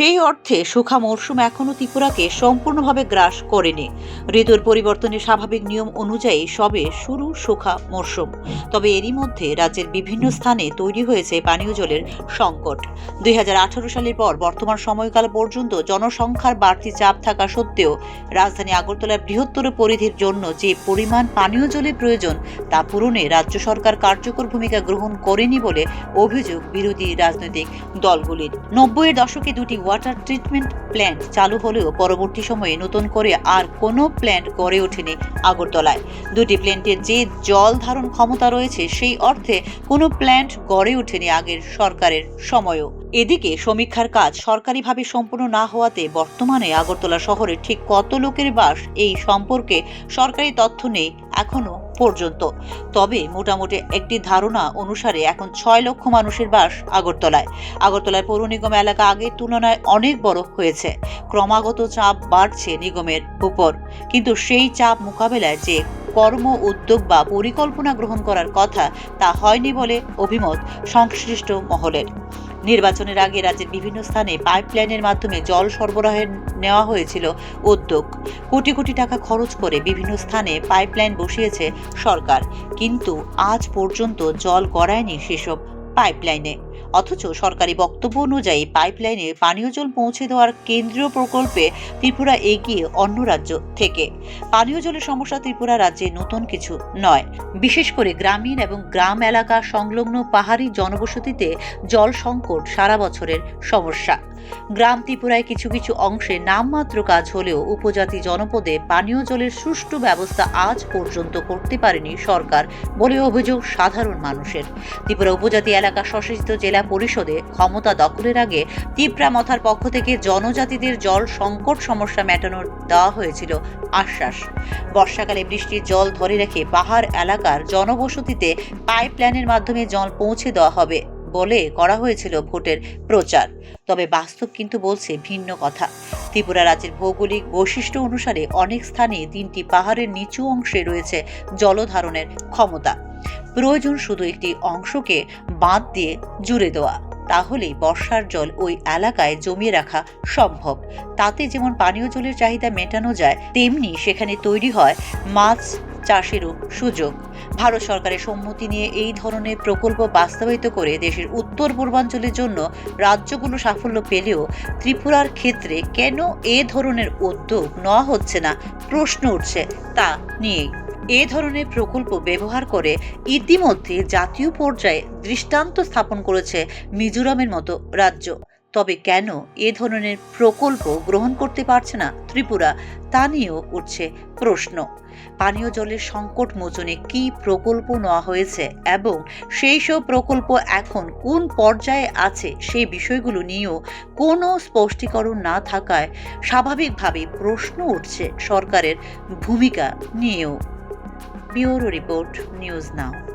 সেই অর্থে সুখা মরশুম এখনও ত্রিপুরাকে সম্পূর্ণভাবে গ্রাস করেনি। ঋতুর পরিবর্তনে স্বাভাবিক নিয়ম অনুযায়ী সবে শুরু সুখা মরশুম। তবে এরই মধ্যে রাজ্যের বিভিন্ন স্থানে তৈরি হয়েছে পানীয় জলের সংকট। দুই হাজার আঠারো সালের পর বর্তমান সময়কাল পর্যন্ত জনসংখ্যার বাড়তি চাপ থাকা সত্ত্বেও রাজধানী আগরতলার বৃহত্তর পরিধির জন্য যে পরিমাণ পানীয় জলের প্রয়োজন তা পূরণে রাজ্য সরকার কার্যকর ভূমিকা গ্রহণ করেনি বলে অভিযোগ বিরোধী রাজনৈতিক দলগুলির। নব্বইয়ের দশকে দুটি ওয়াটার ট্রিটমেন্ট প্ল্যান্ট চালু হলেও পরবর্তী সময়ে নতুন করে আর কোনো প্ল্যান্ট গড়ে ওঠেনি আগরতলায়। দুটি প্ল্যান্টের যে জল ধারণ ক্ষমতা রয়েছে, সেই অর্থে কোনো প্ল্যান্ট গড়ে ওঠেনি আগের সরকারের সময়ও। এদিকে সমীক্ষার কাজ সরকারিভাবে সম্পূর্ণ না হওয়াতে বর্তমানে আগরতলা শহরে ঠিক কত লোকের বাস এই সম্পর্কে সরকারি তথ্য নেই। এখনও পর্যন্ত। তবে মোটামুটি একটি ধারণা অনুসারে এখন ছয় লক্ষ মানুষের বাস আগরতলায়। আগরতলায় পৌর নিগম এলাকা আগের তুলনায় অনেক বড় হয়েছে। ক্রমাগত চাপ বাড়ছে নিগমের উপর। কিন্তু সেই চাপ মোকাবেলায় যে কর্ম, উদ্যোগ বা পরিকল্পনা গ্রহণ করার কথা তা হয়নি বলে অভিমত সংশ্লিষ্ট মহলের। নির্বাচনের আগে রাজ্যের বিভিন্ন স্থানে পাইপলাইনের মাধ্যমে জল সরবরাহের নেওয়া হয়েছিল উদ্যোগ। কোটি কোটি টাকা খরচ করে বিভিন্ন স্থানে পাইপলাইন বসিয়েছে সরকার। কিন্তু আজ পর্যন্ত জল গড়ায়নি সেসব পাইপলাইনে। অথচ সরকারি বক্তব্য অনুযায়ী পাইপলাইনে পানীয় জল পৌঁছে দেওয়ার কেন্দ্রীয় প্রকল্পে ত্রিপুরা এগিয়ে অন্য রাজ্য থেকে। পানীয় জলের সমস্যা ত্রিপুরা রাজ্যে নতুন কিছু নয়। বিশেষ করে গ্রামীণ এবং গ্রাম এলাকা সংলগ্ন পাহাড়ি জনবসতিতে জল সংকট সারা বছরের সমস্যা। গ্রাম ত্রিপুরায় কিছু কিছু অংশে নামমাত্র কাজ হলেও উপজাতি জনপদে পানীয় জলের সুষ্ঠু ব্যবস্থা আজ পর্যন্ত করতে পারেনি সরকার বলে অভিযোগ সাধারণ মানুষের। ত্রিপুরা উপজাতি এলাকা স্বশাসিত জেলা পরিষদে ক্ষমতা দখলের আগে ত্রিপুরা মথার পক্ষ থেকে জনজাতিদের জল সংকট সমস্যা মেটানোর দেওয়া হয়েছিল আশ্বাস। বর্ষাকালে বৃষ্টির জল ধরে রেখে পাহাড় এলাকার জনবসতিতে পাইপলাইনের মাধ্যমে জল পৌঁছে দেওয়া হবে বলে করা হয়েছিল ভোটের প্রচার। তবে বাস্তব কিন্তু বলছে ভিন্ন কথা। ত্রিপুরা রাজ্যের ভৌগোলিক বৈশিষ্ট্য অনুসারে অনেক স্থানে তিনটি পাহাড়ের নিচু অংশে রয়েছে জলধারণের ক্ষমতা। প্রয়োজন শুধু একটি অংশকে বাঁধ দিয়ে জুড়ে দেওয়া। তাহলেই বর্ষার জল ওই এলাকায় জমিয়ে রাখা সম্ভব। তাতে যেমন পানীয় জলের চাহিদা মেটানো যায়, তেমনি সেখানে তৈরি হয় মাছ চাষেরও সুযোগ। ভারত সরকারের সম্মতি নিয়ে এই ধরনের প্রকল্প বাস্তবায়িত করে দেশের উত্তর পূর্বাঞ্চলের জন্য রাজ্যগুলো সাফল্য পেলেও ত্রিপুরার ক্ষেত্রে কেন এ ধরনের উদ্যোগ নেওয়া হচ্ছে না? প্রশ্ন উঠছে তা নিয়েই। এ ধরনের প্রকল্প ব্যবহার করে ইতিমধ্যে জাতীয় পর্যায়ে দৃষ্টান্ত স্থাপন করেছে মিজোরামের মতো রাজ্য। তবে কেন এ ধরনের প্রকল্প গ্রহণ করতে পারছে না ত্রিপুরা তা নিয়েও উঠছে প্রশ্ন। পানীয় জলের সংকট মোচনে কী প্রকল্প নেওয়া হয়েছে এবং সেই সব প্রকল্প এখন কোন পর্যায়ে আছে সেই বিষয়গুলো নিয়েও কোনো স্পষ্টীকরণ না থাকায় স্বাভাবিকভাবেই প্রশ্ন উঠছে সরকারের ভূমিকা নিয়েও। Bureau report news now.